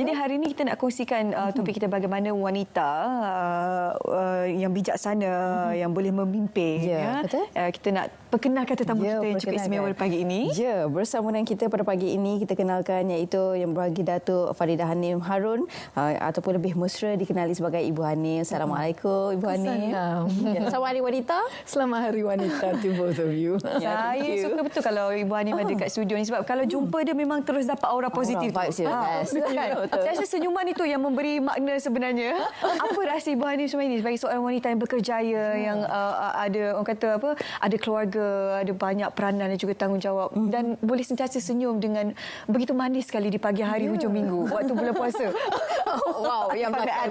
Jadi hari ini kita nak kongsikan uh, topik kita bagaimana wanita uh, uh, yang bijaksana yang boleh memimpin Ya, betul. Uh, kita nak perkenalkan tetamu Ya, kita yang cukup istimewa pagi ini. Ya, bersama dengan kita pada pagi ini kita kenalkan iaitu yang berbagi Datuk Faridah Hanim Harun uh, ataupun lebih mesra dikenali sebagai Ibu Hanim. Assalamualaikum Ibu Hanim. Salam. Ya, Selamat Hari Wanita. Selamat Hari Wanita to both of you. Saya suka betul kalau Ibu Hanim ada kat studio ni sebab kalau jumpa dia memang terus dapat aura positif. dia Ah, best. kan? Saya rasa senyuman itu yang memberi makna sebenarnya. Apa rahsia Ibu Hanim sebenarnya sebagai seorang wanita yang berkerjaya yang uh, ada orang kata apa ada keluarga, ada banyak peranan dan juga tanggungjawab dan boleh sentiasa senyum dengan begitu manis sekali di pagi hari hujung minggu waktu bulan puasa. wow, yang belakang.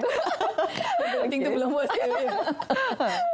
Mungkin tu belum puas.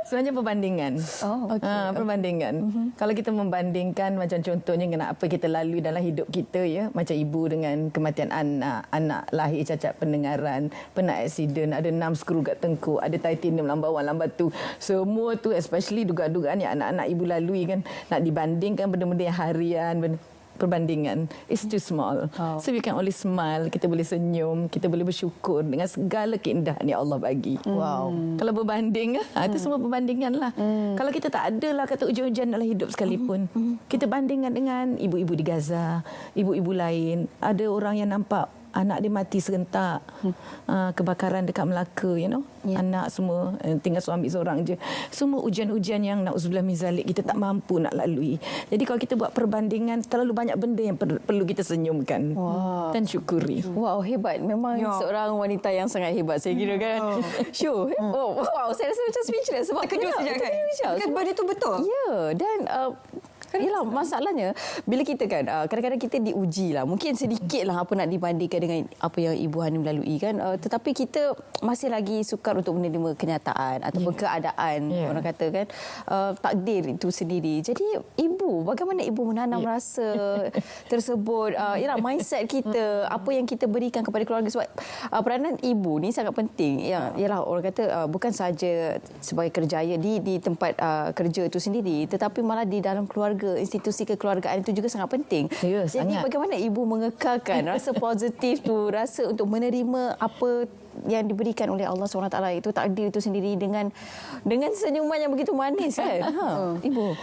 Sebenarnya perbandingan. Oh. Ah, perbandingan. Kalau kita membandingkan macam contohnya dengan apa kita lalui dalam hidup kita ya, macam ibu dengan kematian anak, anak lahir cacat pendengaran, pernah aksiden, ada enam skru kat tengkuk, ada titanium lambauan lambat tu. Semua tu especially dugaan-dugaan yang anak-anak ibu lalui kan nak dibandingkan benda-benda yang harian, benda perbandingan it's too small Oh. so we can only smile kita boleh senyum kita boleh bersyukur dengan segala keindahan yang Allah bagi Wow. kalau berbanding, ha, itu semua perbandingan lah. Kalau kita tak ada lah kata ujian-ujian dalam hidup sekalipun, kita bandingkan dengan ibu-ibu di Gaza, ibu-ibu lain. Ada orang yang nampak anak dia mati serentak, uh, kebakaran dekat Melaka, you know. Anak semua, eh, tinggal suami seorang je. Semua ujian-ujian yang na'udzubillah min zalik, kita tak mampu nak lalui. Jadi kalau kita buat perbandingan, terlalu banyak benda yang per- perlu kita senyumkan Wah. dan syukuri. Wow, hebat. Memang Ya. seorang wanita yang sangat hebat saya kira kan. Sure. Oh, wow, saya rasa macam speechless sebab Terkejut sekejap kan? Kan benda tu betul. Ya, dan uh, Yalah, masalahnya bila kita kan uh, kadang-kadang kita diuji lah. Mungkin sedikit lah apa nak dibandingkan dengan apa yang Ibu Hanim lalui kan. Uh, tetapi kita masih lagi sukar untuk menerima kenyataan ataupun keadaan Ya. orang kata kan. Uh, takdir itu sendiri. Jadi ibu, bagaimana ibu menanam Ya. rasa tersebut? Uh, yalah, mindset kita, apa yang kita berikan kepada keluarga. Sebab uh, peranan ibu ni sangat penting. Yang, yalah, orang kata uh, bukan saja sebagai kerjaya di di tempat uh, kerja itu sendiri. Tetapi malah di dalam keluarga, institusi kekeluargaan itu juga sangat penting. Ya, Jadi sangat. bagaimana ibu mengekalkan rasa positif tu, rasa untuk menerima apa yang diberikan oleh Allah SWT itu takdir itu sendiri dengan dengan senyuman yang begitu manis kan. Ha, ibu.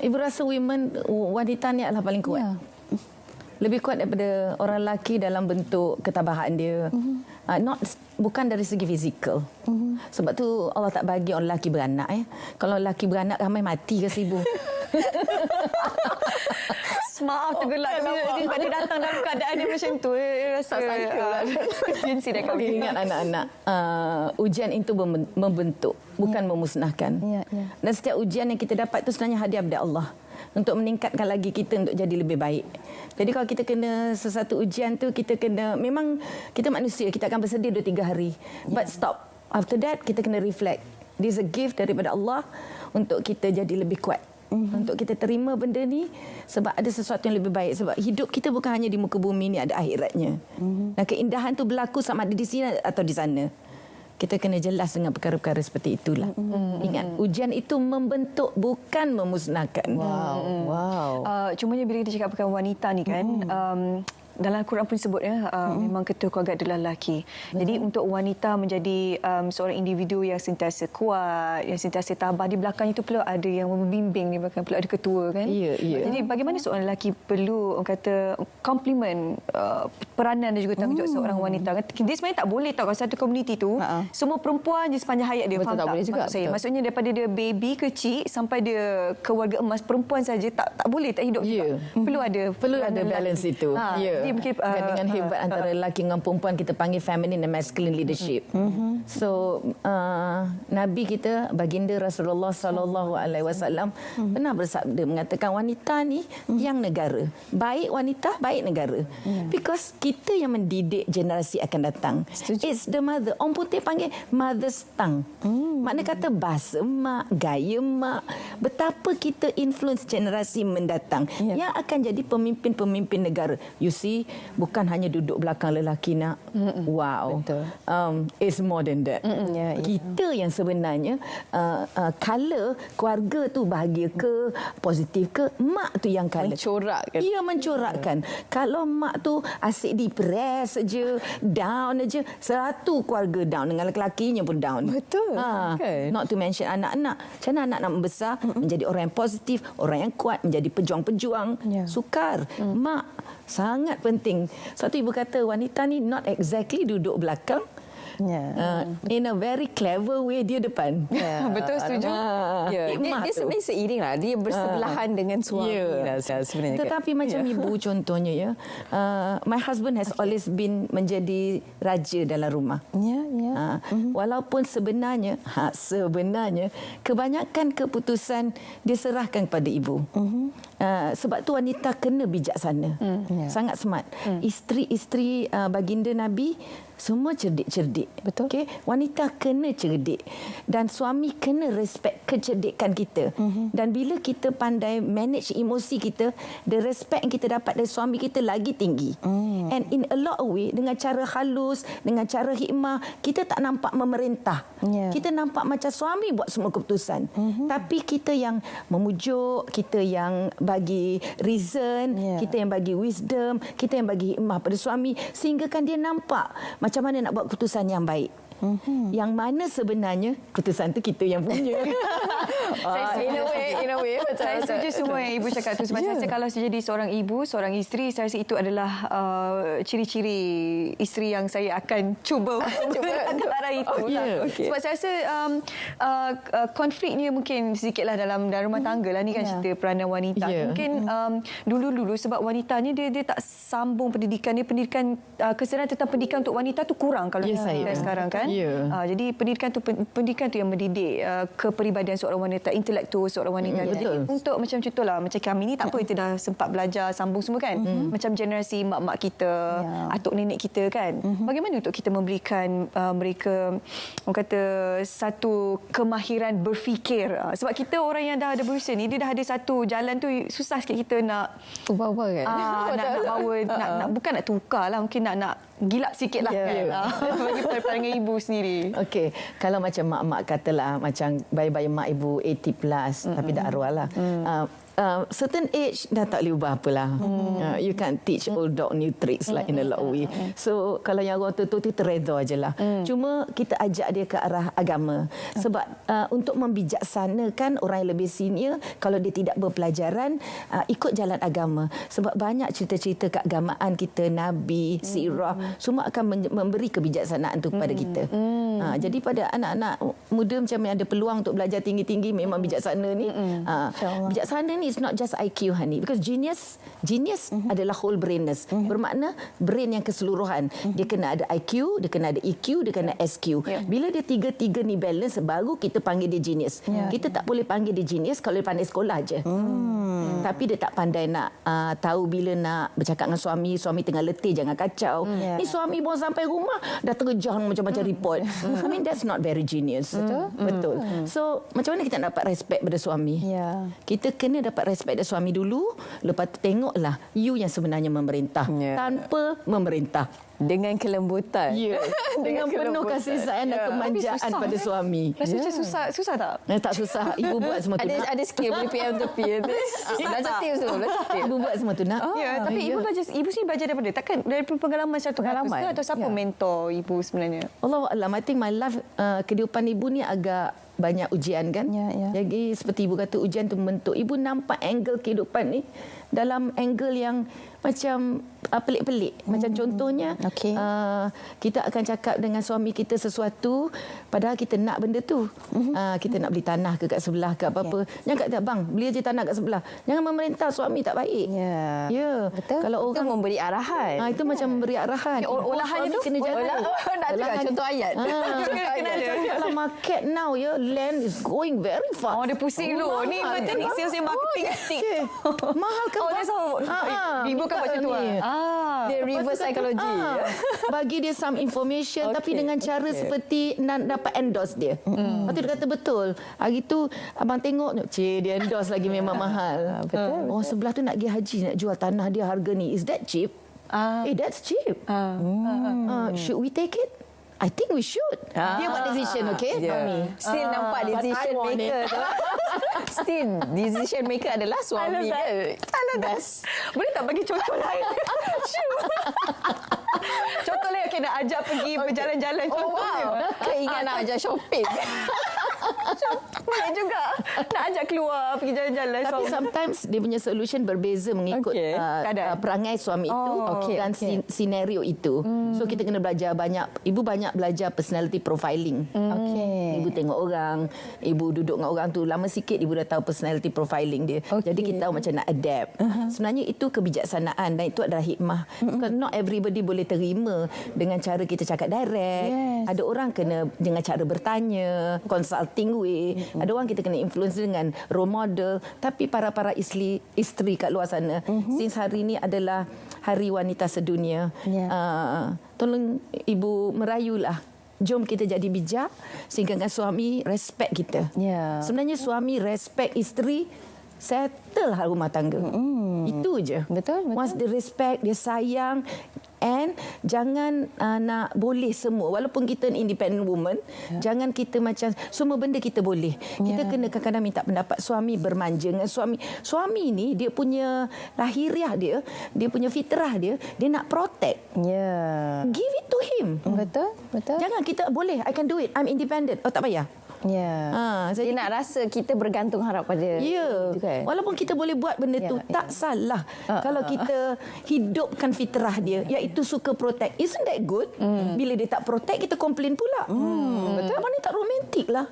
Ibu rasa women wanita ni adalah paling kuat. Ya. Lebih kuat daripada orang lelaki dalam bentuk ketabahan dia. Uh, not bukan dari segi fizikal. Sebab tu Allah tak bagi orang lelaki beranak eh. Kalau lelaki beranak ramai mati ke seribu. Maaf tergelak oh, sebab dia datang dalam keadaan yang macam tu. Dia rasa Tak sangka lah. urgensi ingat anak-anak, uh, ujian itu mem- membentuk, bukan memusnahkan. Ya, ya. Dan setiap ujian yang kita dapat itu sebenarnya hadiah dari Allah untuk meningkatkan lagi kita untuk jadi lebih baik. Jadi kalau kita kena sesuatu ujian tu kita kena memang kita manusia kita akan bersedia 2 3 hari. But stop. After that kita kena reflect. This is a gift daripada Allah untuk kita jadi lebih kuat. Mm-hmm. Untuk kita terima benda ni sebab ada sesuatu yang lebih baik sebab hidup kita bukan hanya di muka bumi ni ada akhiratnya. Mm-hmm. Dan keindahan tu berlaku sama ada di sini atau di sana. Kita kena jelas dengan perkara-perkara seperti itulah. Mm-hmm. Ingat, ujian itu membentuk bukan memusnahkan. Wow. Wow. Uh, cumanya bila kita cakap perkara wanita ni kan, um, dalam Al-Quran pun sebut ya, uh, memang ketua keluarga adalah lelaki. Jadi untuk wanita menjadi um, seorang individu yang sentiasa kuat, yang sentiasa tabah di belakang itu perlu ada yang membimbing di belakang, perlu ada ketua kan. Ya, ya. Jadi bagaimana seorang lelaki perlu orang kata komplimen uh, peranan dan juga tanggungjawab seorang wanita. Kan? Dia sebenarnya tak boleh tahu kalau satu komuniti tu Ha-ha. semua perempuan je sepanjang hayat dia. Betul, faham tak boleh juga, Maksud saya, betul. maksudnya daripada dia baby kecil sampai dia keluarga emas perempuan saja tak tak boleh tak hidup Ya. juga. Perlu ada Perlu ada balance lelaki. itu. Ha, ya. Jadi mungkin uh, dengan hebat uh, antara lelaki dengan perempuan kita panggil feminine and masculine leadership. Mm-hmm. So uh, Nabi kita baginda Rasulullah sallallahu alaihi wasallam Mm-hmm. pernah bersabda mengatakan wanita ni yang negara. Baik wanita, baik negara. Because kita yang mendidik generasi akan datang. Setuju. It's the mother. Orang putih panggil mother's tongue. Mm. Makna kata bahasa mak, gaya mak, betapa kita influence generasi mendatang Ya. yang akan jadi pemimpin-pemimpin negara. You see, bukan hanya duduk belakang lelaki nak. Wow. Betul. Um, it's more than that. Ya, ya. Kita yang sebenarnya uh, uh, color keluarga tu bahagia ke, positif ke, mak tu yang color. Mencorakkan. Ia mencorakkan. Kalau mak tu asyik depres saja, down aja, satu keluarga down dengan lelaki-lakinya pun down. Betul, kan? Not to mention anak-anak. Macam mana anak nak membesar menjadi orang yang positif, orang yang kuat, menjadi pejuang-pejuang. Ya. Sukar. Mak sangat penting. Satu ibu kata wanita ni not exactly duduk belakang. Ya. Uh, in a very clever way dia depan. Ya. Betul, setuju. Ah, Ya, dia, hikmah dia tu. sebenarnya seiring lah. Dia bersebelahan dengan suami Ya. lah sebenarnya. kan? Tetapi macam ibu contohnya ya, uh, my husband has always been menjadi raja dalam rumah. Ya, ya. Ha, walaupun sebenarnya ha, sebenarnya kebanyakan keputusan diserahkan kepada ibu. Uh, sebab tu wanita kena bijaksana. ya. Sangat smart. Isteri-isteri uh, baginda Nabi semua cerdik-cerdik. Betul. Okey, wanita kena cerdik dan suami kena respect kecerdikan kita. Dan bila kita pandai manage emosi kita, the respect yang kita dapat dari suami kita lagi tinggi. And in a lot of way dengan cara halus, dengan cara hikmah, kita tak nampak memerintah. Ya. Kita nampak macam suami buat semua keputusan. Tapi kita yang memujuk, kita yang bagi reason, Ya. kita yang bagi wisdom, kita yang bagi hikmah pada suami sehingga kan dia nampak macam mana nak buat keputusan yang baik. Mm-hmm. Yang mana sebenarnya keputusan tu kita yang punya. Saya in a way, in a way. Betul, Saya setuju semua yang ibu cakap tu sebab Ya. saya kalau saya jadi seorang ibu, seorang isteri, saya rasa itu adalah uh, ciri-ciri isteri yang saya akan cuba cuba antara itu. Oh, ya, lah. okey. Sebab saya rasa um, uh, uh, konfliknya mungkin sedikitlah dalam dalam rumah tangga lah ni kan Ya. cerita peranan wanita. Ya. Mungkin um, dulu-dulu sebab wanita ni dia dia tak sambung pendidikan dia pendidikan uh, kesedaran tentang pendidikan untuk wanita tu kurang kalau Ya, kita saya. sekarang kan. Ya. Uh, jadi pendidikan tu pendidikan tu yang mendidik uh, kepribadian seorang wanita, intelektual seorang wanita. Mm, Jadi betul. untuk macam contohlah macam kami ni tak apa kita dah sempat belajar sambung semua kan. Macam generasi mak-mak kita, Ya. atuk nenek kita kan. Bagaimana untuk kita memberikan uh, mereka orang kata satu kemahiran berfikir. Uh, sebab kita orang yang dah ada berusia ni dia dah ada satu jalan tu susah sikit kita nak Ubah-ubah kan? Ah, nak, nak bawa nak, nak bukan nak tukar lah mungkin nak nak gilap sikit lah Ya. kan bagi pandangan ibu sendiri Okey, kalau macam mak-mak katalah macam bayi-bayi mak ibu 80 plus mm-hmm. tapi dah arwah lah. Mm. Uh, Uh, certain age dah tak boleh ubah apalah. Mm. Uh, you can't teach old dog new tricks like in a lot of way. So kalau yang orang tua-tua tu terreda je lah. Mm. Cuma kita ajak dia ke arah agama. Sebab uh, untuk membijaksanakan orang yang lebih senior kalau dia tidak berpelajaran uh, ikut jalan agama. Sebab banyak cerita-cerita keagamaan kita nabi, sirah semua akan memberi kebijaksanaan tu kepada kita. Ha, jadi pada anak-anak muda macam yang ada peluang untuk belajar tinggi-tinggi memang bijaksana ni. Ha, bijaksana ni is not just IQ honey because genius genius adalah whole brainers. Bermakna brain yang keseluruhan. Dia kena ada IQ, dia kena ada EQ, dia kena SQ. Bila dia tiga-tiga ni balance baru kita panggil dia genius. Kita tak boleh panggil dia genius kalau dia pandai sekolah je. Hmm. Tapi dia tak pandai nak uh, tahu bila nak bercakap dengan suami, suami tengah letih jangan kacau. Ya. Ni suami baru sampai rumah dah terjang macam-macam report. I mean that's not very genius. Betul? Betul. So macam mana kita nak dapat respect pada suami? Ya. Kita kena dapat respect dari suami dulu, lepas tu tengoklah you yang sebenarnya memerintah Ya. tanpa memerintah. Dengan kelembutan. Ya. Dengan penuh kelembutan. kasih sayang dan Ya. kemanjaan susah, pada eh? suami. rasa macam susah susah tak Eh, tak susah. Ibu buat semua tu Ada nak. ada skill boleh PM tepi. Belajar tips tu, belajar tips. Ibu buat semua tu nak. Ya, tapi ibu belajar ibu sini belajar daripada takkan dari pengalaman satu Pengalaman, atau siapa ya. mentor ibu sebenarnya? Allah Alam, I think my life, uh, kehidupan ibu ni agak banyak ujian kan. Ya, ya. Jadi seperti ibu kata ujian tu membentuk. Ibu nampak angle kehidupan ni dalam angle yang macam uh, pelik-pelik. Macam contohnya Hmm. Okey. uh, kita akan cakap dengan suami kita sesuatu padahal kita nak benda tu. Hmm. Uh, kita nak beli tanah ke kat sebelah ke apa-apa. Jangan kata bang, beli aja tanah kat sebelah. Jangan memerintah suami tak baik. Ya. Ya. Betul. Kalau Itu orang memberi arahan. Ha, itu macam memberi arahan. Ya, olahannya tu? kena jaga. Olah- oh, nak tukar contoh ayat. Ha, kena. Dalam market now ya, land is going very fast. Oh, dia pusing dulu. Ni mahal. macam teknik sales and marketing. Oh, okay. Mahal ke Oh, that's how. Ah, Ibu kan buat macam tu ni. ah. Ah. Dia reverse psychology. Ah, bagi dia some information okay, tapi dengan cara okey. seperti nak dapat endorse dia. Mm. Lepas tu dia kata betul. Hari tu abang tengok cik dia endorse lagi memang mahal. betul, Oh sebelah tu nak pergi haji nak jual tanah dia harga ni. Is that cheap? Ah. Eh that's cheap. Ah. Uh, should we take it? I think we should. Ah. Dia buat decision, okay? Yeah. Mami. Still Ah, nampak decision maker. Still decision maker adalah suami kan. That. Boleh tak bagi contoh lain? Sure. contoh lain, okay, nak ajak pergi berjalan-jalan. Oh wow. Keinginan nak ajak shopping. Boleh juga. Nak ajak keluar, pergi jalan-jalan. Tapi suami. sometimes dia punya solution berbeza mengikut Okey. uh, uh, perangai suami itu Oh, okey, dan okey. sin- scenario itu. So kita kena belajar banyak. Ibu banyak belajar personality profiling. Okey. Ibu tengok orang, ibu duduk dengan orang tu lama sikit ibu dah tahu personality profiling dia. Okey. Jadi kita tahu macam nak adapt. Uh-huh. Sebenarnya itu kebijaksanaan dan itu adalah hikmah. Uh-huh. Not everybody boleh terima dengan cara kita cakap direct. Yes. Ada orang kena dengan cara bertanya, consulting way. Uh-huh. Ada orang kita kena influence dengan role model. Tapi para-para isteri isteri kat luar sana, uh-huh. since hari ini adalah Hari Wanita Sedunia. Ya. Uh, tolong ibu merayulah. Jom kita jadi bijak sehingga suami respect kita. Ya. Sebenarnya suami respect isteri settle hal rumah tangga. Mm. Itu je. Betul, betul. Once dia respect, dia sayang and jangan uh, nak boleh semua walaupun kita independent woman, yeah. jangan kita macam semua benda kita boleh. Kita Ya. kena kadang-kadang minta pendapat suami bermanja dengan suami. Suami ni dia punya lahiriah dia, dia punya fitrah dia, dia nak protect. Ya. Give it to him. Betul, betul. Jangan kita boleh I can do it. I'm independent. Oh tak payah. Ya. Ha, Dia jadi nak rasa kita bergantung harap pada Ya. itu kan. Walaupun kita boleh buat benda Ya, tu ya. tak salah Ah, kalau ah, kita hidupkan fitrah dia iaitu suka protect. Isn't that good? Hmm. Bila dia tak protect kita komplain pula. Hmm, betul. Abang ni tak romantik lah.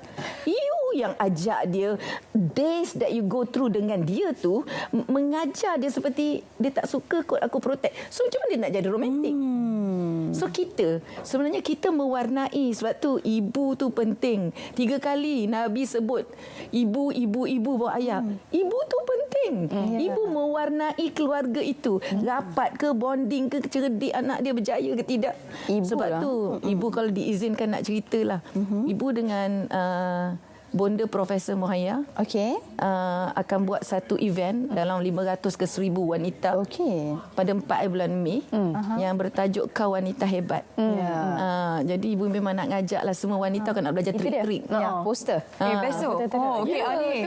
You yang ajak dia days that you go through dengan dia tu mengajar dia seperti dia tak suka kot aku protect. So macam mana dia nak jadi romantik? Hmm. So kita sebenarnya kita mewarnai sebab tu ibu tu penting. Tiga kali Nabi sebut ibu ibu ibu bawa ayah. Hmm. Ibu tu penting. Ya. Ibu mewarnai keluarga itu. Hmm. Rapat ke bonding ke cerdik anak dia berjaya ke tidak. Ibu sebab lah. tu ibu kalau diizinkan nak ceritalah. Ibu dengan uh, bonda Profesor Mohaya Okey. uh, akan buat satu event dalam 500 ke 1000 wanita Okey. pada 4 bulan Mei mm. yang bertajuk Kau Wanita Hebat. Hmm. Mm. Ya. Uh, jadi ibu memang nak ngajak lah semua wanita kan nak belajar trik-trik. Ya, poster. Eh, best tu. betul, betul. Oh, okey. Ya, ah, ni.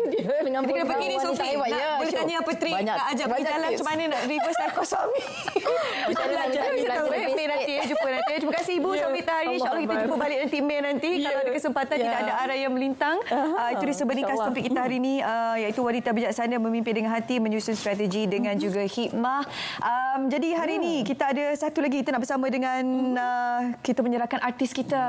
Dengan Kita kena pergi ni, wanita Sofi. hebat. Nak Ya, boleh tanya apa trik. Banyak- Nak ajak pergi jalan macam mana nak reverse psycho suami. Kita belajar. tahu belajar nanti. ya, Jumpa nanti. Terima kasih Ibu. Ya. Sampai hari. InsyaAllah kita jumpa balik nanti Mei nanti. Kalau ada kesempatan Ya. tidak ada arah yang melintang. Ah, Itu dia sebenarnya InsyaAllah. topik kita hari ini. ah, Iaitu wanita bijaksana memimpin dengan hati. Menyusun strategi dengan juga hikmah. Um, Jadi hari ini kita ada satu lagi. Kita nak bersama dengan ah, kita menyerahkan artis kita.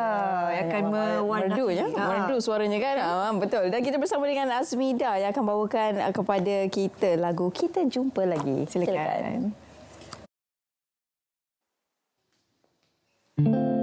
Yang akan mewarnai. Merdu ya. Merdu suaranya kan. Ah, betul. Dan kita bersama dengan Azmida yang akan bawakan kepada kita lagu Kita Jumpa Lagi. Silakan. Silakan.